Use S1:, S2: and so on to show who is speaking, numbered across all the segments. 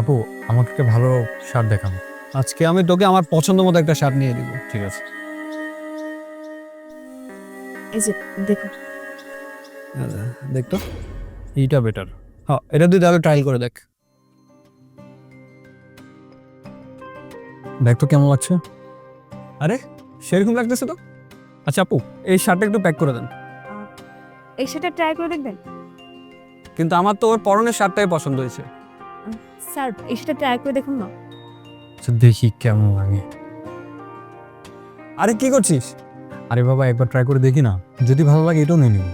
S1: আপু আমাকে একটা ভালো শার্ট দেখান।
S2: আজকে আমি তোকে আমার পছন্দ মতো একটা শার্ট নিয়ে দিব।
S1: ঠিক আছে।
S3: এই যে দেখো।
S2: দেখতো
S1: এইটা বেটার
S2: হ্যাঁ এটা তুই তাহলে ট্রায়াল করে দেখ।
S1: দেখ তো কেমন লাগছে।
S2: আরে সেরকম লাগতেছে তো? আচ্ছা আপু এই শার্টটা একটু প্যাক করে দেন।
S3: এই সেটা ট্রাই করে দেখবেন?
S2: কিন্তু আমার তো ওর পরনের শার্টটাই পছন্দ হয়েছে।
S3: স্যার ট্রাই করে দেখুন না।
S1: আচ্ছা দেখি কেমন লাগে।
S2: আরে কি করছিস?
S1: আরে বাবা একবার ট্রাই করে দেখি না। যদি ভালো লাগে এটাও নিয়ে নিব।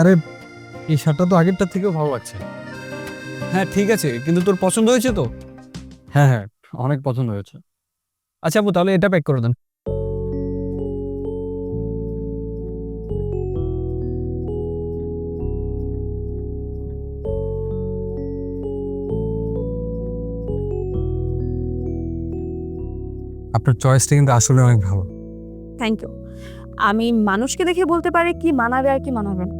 S1: আরে এই শার্টটা তো আগেরটা থেকেও ভালো লাগছে।
S2: হ্যাঁ ঠিক আছে কিন্তু তোর পছন্দ হয়েছে তো?
S1: হ্যাঁ হ্যাঁ অনেক পছন্দ হয়েছে।
S2: আচ্ছা আপু তাহলে এটা প্যাক করে দেন।
S1: আপনার চয়েসটা কিন্তু আসলে অনেক ভালো।
S3: থ্যাংক ইউ আমি মানুষকে দেখে বলতে পারি কি মানাবে আর কি মানাবে না।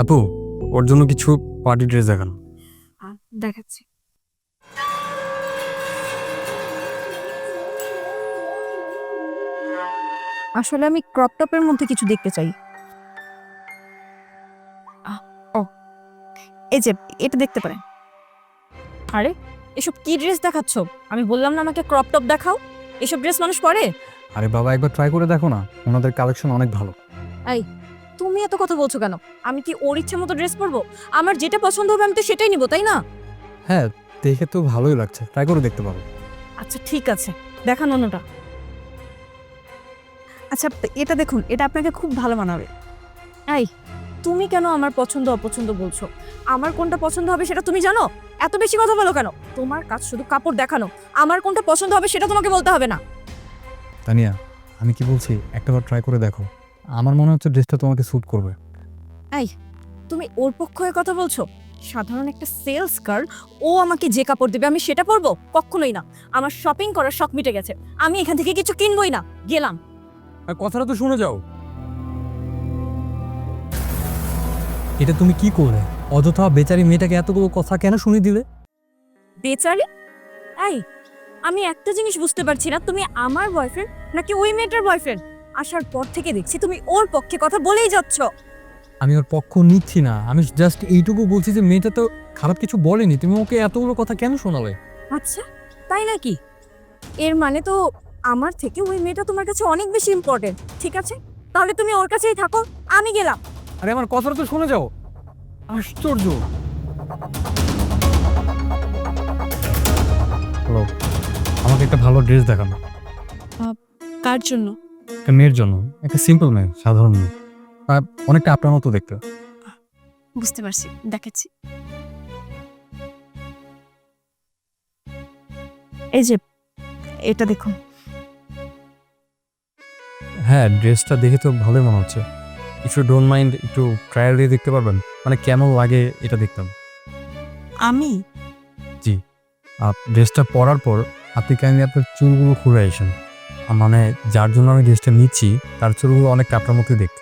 S1: আপু ওর জন্য কিছু পার্টি ড্রেস দেখান।
S3: দেখাচ্ছি। আসলে আমি ক্রপ টপের মধ্যে কিছু দেখতে চাই। ও। এই যে এটা দেখতে পারেন। আরে এসব কি ড্রেস দেখাচ্ছ? আমি বললাম না আমাকে ক্রপ টপ দেখাও। এসব ড্রেস মানুষ পরে?
S1: আরে বাবা একবার ট্রাই করে দেখো না। ওনাদের কালেকশন অনেক ভালো।
S3: এই তুমি এত কথা বলছো কেন? আমি কি ওর ইচ্ছে মতো ড্রেস পরবো? আমার যেটা পছন্দ হবে আমি তো সেটাই নিব তাই না?
S1: হ্যাঁ দেখে তো ভালোই লাগছে। ট্রাই করে দেখতে পারো।
S3: আচ্ছা ঠিক আছে। দেখান অন্যটা। আচ্ছা এটা দেখুন এটা আপনাকে খুব ভালো মানাবে। এই তুমি কেন আমার পছন্দ অপছন্দ বলছো? আমার কোনটা পছন্দ হবে সেটা তুমি জানো? এত বেশি কথা বলো কেন? তোমার কাজ শুধু কাপড় দেখানো। আমার কোনটা পছন্দ হবে সেটা তোমাকে বলতে হবে না।
S1: তানিয়া আমি কি বলছি? একটাবার ট্রাই করে দেখো। আমার মনে হচ্ছে ড্রেসটা তোমাকে স্যুট করবে।
S3: এই তুমি ওর পক্ষ হয়ে কথা বলছো? সাধারণ একটা সেলস গার্ল ও আমাকে যে কাপড় দেবে আমি সেটা পরবো? কখনোই না। আমার শপিং করার শখ মিটে গেছে। আমি এখান থেকে কিছু কিনবই না। গেলাম।
S1: আর কথাটা তো শুনে যাও। এটা তুমি কি করলে? অযথা বেচারি মেয়েটাকে এতগুলো কথা কেন শুনে দিলে?
S3: বেচারি? এই আমি একটা জিনিস বুঝতে পারছি না। তুমি আমার বয়ফ্রেন্ড নাকি ওই মেয়েটার বয়ফ্রেন্ড আসার পর থেকে দেখছি তুমি ওর পক্ষে কথা বলেই যাচ্ছ।
S1: আমি ওর পক্ষ নিচ্ছি না। আমি জাস্ট এইটুকু বলছি যে মেয়েটা তো খারাপ কিছু বলেনি। তুমি ওকে এতগুলো কথা কেন শোনালে?
S3: আচ্ছা তাই নাকি? এর মানে তো আমার থেকে ওই মেয়েটা তোমার কাছে অনেক বেশি ইম্পর্টেন্ট ঠিক আছে? তাহলে তুমি ওর কাছেই থাকো আমি গেলাম।
S1: আরে আমার কথাটা তো শুনে যাও। আশ্চর্য। হ্যালো আমাকে একটা ভালো ড্রেস দেখানো।
S3: কার জন্য?
S1: একটা মেয়ের জন্য একটা সিম্পল মেয়ে সাধারণ মেয়ে। আর অনেকটা আপনার মতো দেখতে।
S3: বুঝতে পারছি দেখাচ্ছি। এই যে এটা দেখুন।
S1: হ্যাঁ ড্রেসটা দেখে তো ভালোই মনে হচ্ছে। ইফ ইউ ডোন্ট মাইন্ড একটু ট্রায়াল দিয়ে দেখতে পারবেন। মানে কেমন লাগে এটা দেখতাম?
S3: আমি?
S1: আর ড্রেসটা পরার পর আপনি কাইন্ডলি আপনার চুলগুলো ঘুরে আসেন। মানে যার জন্য আমি ড্রেসটা নিচ্ছি তার চুলগুলো অনেক কাপড়ার মতো দেখতে।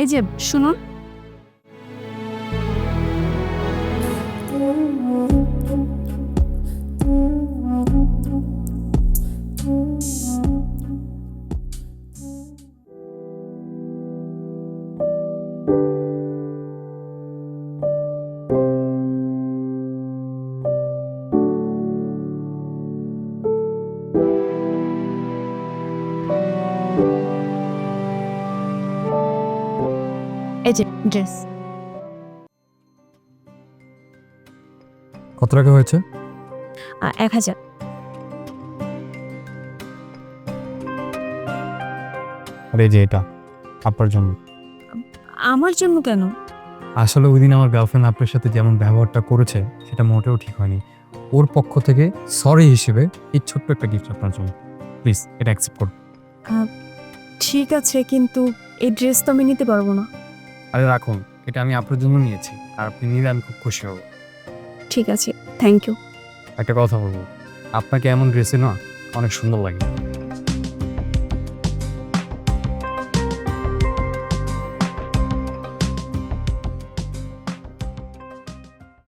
S3: এই যে শুনুন। এই যে ড্রেস
S1: কত টাকা হয়েছে?
S3: এক হাজার।
S1: আর এই যে এটা আপনার জন্য।
S3: আমার জন্য কেন?
S1: আসলে ওই দিন আমার গার্লফ্রেন্ড আপনার সাথে যেমন ব্যবহারটা করেছে সেটা মোটেও ঠিক হয়নি। ওর পক্ষ থেকে সরি হিসেবে এই ছোট্ট একটা গিফট আপনার জন্য। প্লিজ এটা অ্যাকসেপ্ট করুন।
S3: ঠিক আছে কিন্তু এই ড্রেস তো আমি নিতে পারব না।
S1: আরে রাখুন এটা আমি আপনার জন্য নিয়েছি আর আপনি নিলে আমি খুব খুশি হব।
S4: ঠিক আছে থ্যাংক ইউ
S1: একটা কথা বলব আপনাকে এমন ড্রেসে না অনেক সুন্দর লাগে।